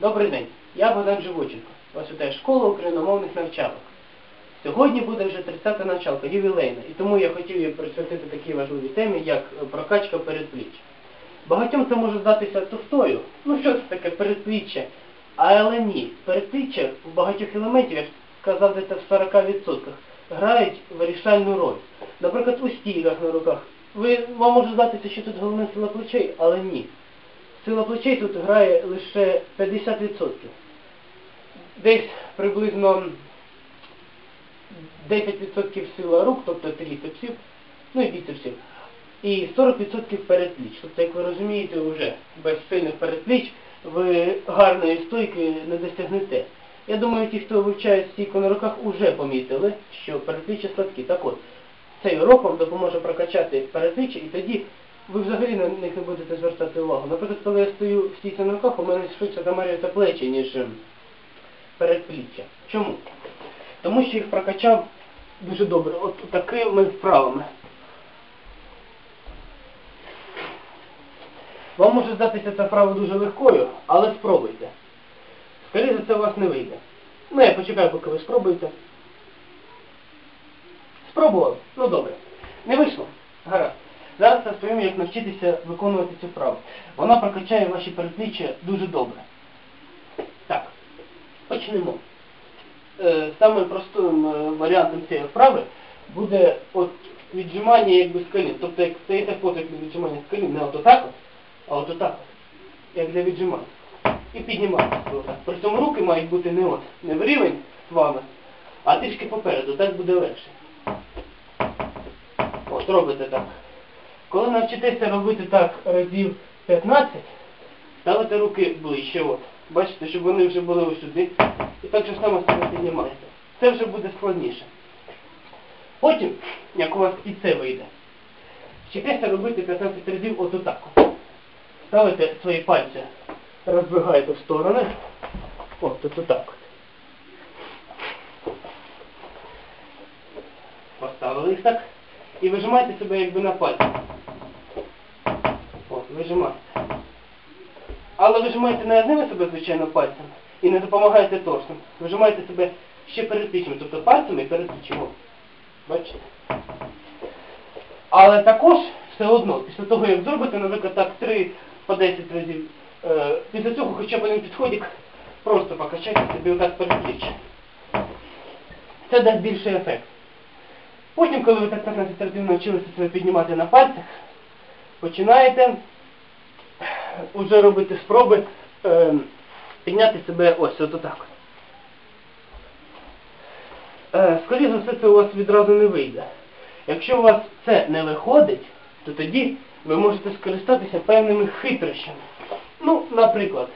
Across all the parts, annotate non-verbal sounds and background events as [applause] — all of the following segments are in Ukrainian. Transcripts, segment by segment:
Добрий день, я Богдан Живоченко. Вас вітає школа україномовних навчалок. Сьогодні буде вже 30-та навчалка, ювілейна, і тому я хотів її присвятити такій важливій темі, як прокачка передпліччя. Багатьом це може здатися товстою. Ну що це таке передпліччя? Але ні, передпліччя в багатьох елементів, я б сказав, десь в 40% грають вирішальну роль. Наприклад, у стілях на руках. Ви, вам може здатися, що тут головне сила плечей, але ні. Сила плечей тут грає лише 50%. Десь приблизно 10% сила рук, тобто тріцепсів, ну і біцепсів, і 40% передпліч. Тобто, як ви розумієте, вже без сильних передпліч ви гарної стойки не досягнете. Я думаю, ті, хто вивчає стійку на руках, вже помітили, що передпліччя слабкі. Так от, цей урок вам допоможе прокачати передпліччя, і тоді ви взагалі на них не будете звертати увагу. Наприклад, коли я стою в стійці на руках, у мене швидше замарюються плечі, ніж ем, передпліччя. Чому? Тому що їх прокачав дуже добре. От такими вправами. Вам може здатися ця вправа дуже легкою, але спробуйте. Скоріше за це у вас не вийде. Ну, я почекаю, поки ви спробуєте. Спробували? Ну добре. Не вийшло? Гаразд. Зараз розповім, як навчитися виконувати цю вправу. Вона прокачає ваші передпліччя дуже добре. Так, почнемо. Е, Самим простим е, варіантом цієї вправи буде от віджимання якби з колін. Тобто як стоїте потик для віджимання з колін, не от отак а от отак як для віджимання. І піднімаєте. отак. При цьому руки мають бути не от, не в рівень з вами, а трішки попереду, так буде легше. От, робите так. Коли навчитеся робити так разів 15, ставите руки ближче, от. Бачите, щоб вони вже були ось сюди. І так же само себе піднімаєте. Це вже буде складніше. Потім, як у вас і це вийде, вчитеся робити 15 разів от отак. Ставите свої пальці, роздвигаєте в сторони. От, от отак. Поставили їх так. І вижимайте себе якби на пальці. От, вижимайте. Але вижимайте не одними себе, звичайно, пальцями. І не допомагаєте торсом. Вижимайте себе ще перед плічами, тобто пальцями і перед плечима. Бачите? Але також все одно, після того, як зробите, наприклад, так 3 по 10 разів, е, після цього хоча б один підходик, просто покачайте собі отак перед плечі. Це дасть більший ефект. Потім, коли ви так 15 разів навчилися себе піднімати на пальцях, починаєте вже робити спроби е, підняти себе ось от отак. Е, скоріше за все це у вас відразу не вийде. Якщо у вас це не виходить, то тоді ви можете скористатися певними хитрощами. Ну, наприклад,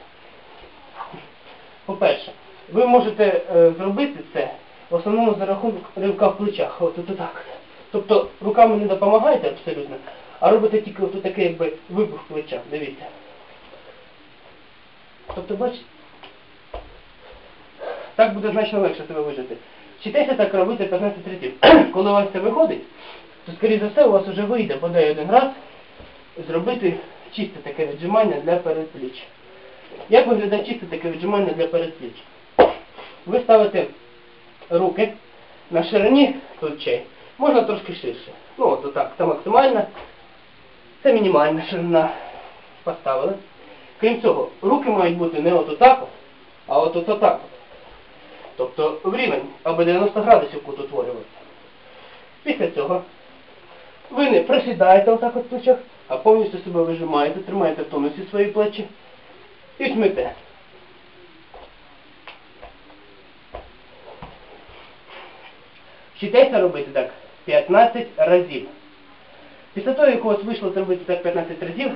по-перше, ви можете е, зробити це в основному за рахунок ривка в плечах. От, от так. Тобто руками не допомагаєте абсолютно, а робите тільки от такий якби вибух в плечах. Дивіться. Тобто, бачите, так буде значно легше себе вижити. Вчитеся так робити 15 разів. [clears throat] Коли у вас це виходить, то скоріше за все у вас вже вийде бодай один раз зробити чисте таке віджимання для передпліч. Як виглядає чисте таке віджимання для передпліч? Ви ставите руки на ширині плечей. Можна трошки ширше. Ну от отак, це максимальна, це мінімальна ширина. Поставили. Крім цього, руки мають бути не от отак, а от от отак. Тобто в рівень, аби 90 градусів кут утворювався. Після цього ви не присідаєте отак от плечах, а повністю себе вижимаєте, тримаєте в тонусі свої плечі і жмете. Вчитеся робити так 15 разів. Після того, як у вас вийшло зробити так 15 разів,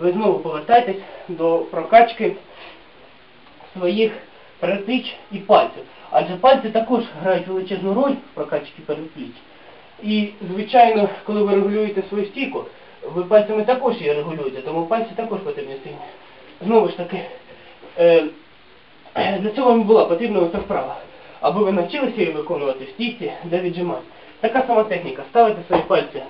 ви знову повертаєтесь до прокачки своїх передпліч і пальців. Адже пальці також грають величезну роль в прокачці передпліч. І, звичайно, коли ви регулюєте свою стійку, ви пальцями також її регулюєте, тому пальці також потрібні сильні. Знову ж таки, е, для цього вам була потрібна оця вправа. Аби ви навчилися її виконувати в стійці для віджимань. Така сама техніка. Ставите свої пальці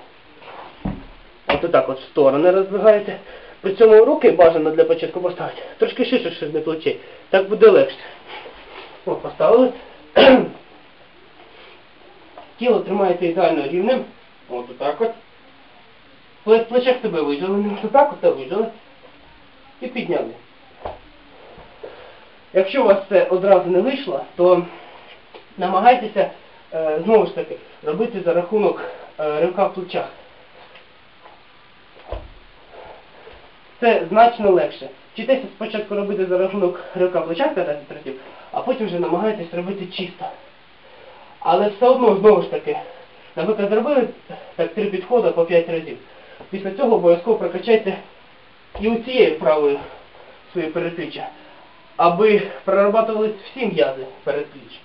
от отак от в сторони роздвигаєте. При цьому руки бажано для початку поставити. Трошки ширше, щоб не плече. Так буде легше. О, поставили. [clears throat] Тіло тримається ідеально рівним. От отак от. Плеч плече в тебе вижили. Отак от вижили. І підняли. Якщо у вас це одразу не вийшло, то намагайтеся е, знову ж таки робити за рахунок е, ривка в плечах. Це значно легше. Вчитеся спочатку робити за рахунок ривка в плечах 15 а потім вже намагайтесь робити чисто. Але все одно, знову ж таки, наприклад, зробили так три підходи по 5 разів. Після цього обов'язково прокачайте і у цією правою своє передпліччя, аби прорабатувались всі м'язи передпліччя.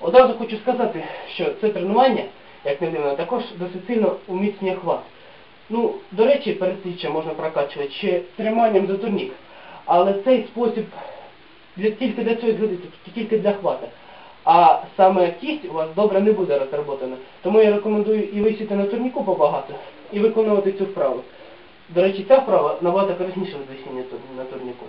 Одразу хочу сказати, що це тренування, як не дивно, також досить сильно уміцнює хват. Ну, до речі, передпліччя можна прокачувати ще триманням за турнік. Але цей спосіб для, тільки для цього згодиться, тільки для хвата. А саме кість у вас добре не буде розроботана. Тому я рекомендую і висіти на турніку побагато, і виконувати цю вправу. До речі, ця вправа набагато корисніша від висіння на турніку.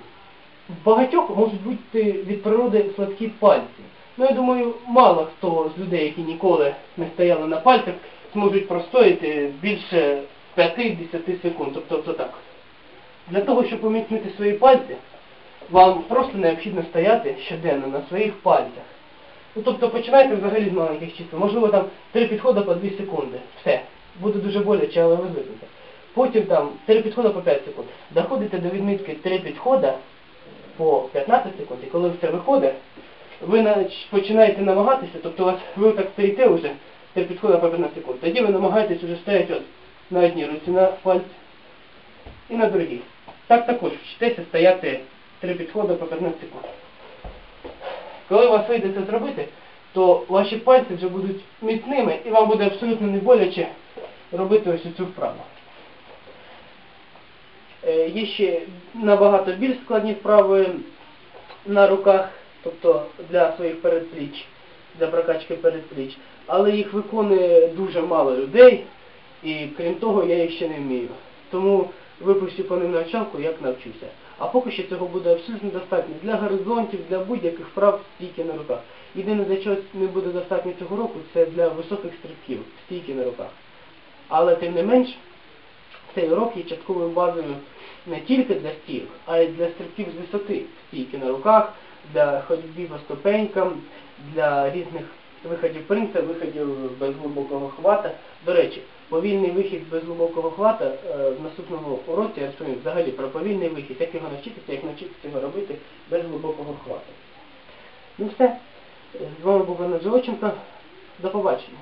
В багатьох можуть бути від природи слабкі пальці. Ну, я думаю, мало хто з людей, які ніколи не стояли на пальцях, зможуть простояти більше 5-10 секунд. Тобто це так. Для того, щоб поміцнити свої пальці, вам просто необхідно стояти щоденно на своїх пальцях. Ну, тобто починайте взагалі з маленьких чисел. Можливо, там три підходи по 2 секунди. Все. Буде дуже боляче, але ви звикнете. Потім там три підходи по 5 секунд. Доходите до відмітки три підходи по 15 секунд, і коли все виходить, ви починаєте намагатися, тобто у вас ви так стоїте вже, три підходи по 15 секунд. Тоді ви намагаєтесь вже стояти на одній руці на пальці і на другій. Так також вчитеся стояти три підходи по 15 секунд. Коли у вас вийде це зробити, то ваші пальці вже будуть міцними і вам буде абсолютно не боляче робити ось цю вправу. Е, Є ще набагато більш складні вправи на руках, тобто для своїх передпліч, для прокачки передпліч, але їх виконує дуже мало людей, і крім того, я їх ще не вмію. Тому випущу по ним навчалку, як навчуся. А поки що цього буде абсолютно достатньо для горизонтів, для будь-яких вправ стійки на руках. Єдине, для чого не буде достатньо цього року, це для високих стрибків, стійки на руках. Але тим не менш, цей урок є частковою базою не тільки для стійок, а й для стрибків з висоти. Стійки на руках, для ходьби по ступенькам, для різних виходів принца, виходів без глибокого хвата. До речі, повільний вихід без глибокого хвата е, в наступному уроці я розповім взагалі про повільний вихід, як його навчитися, як навчитися його робити без глибокого хвата. Ну все. З вами був Анна Живоченко. До побачення.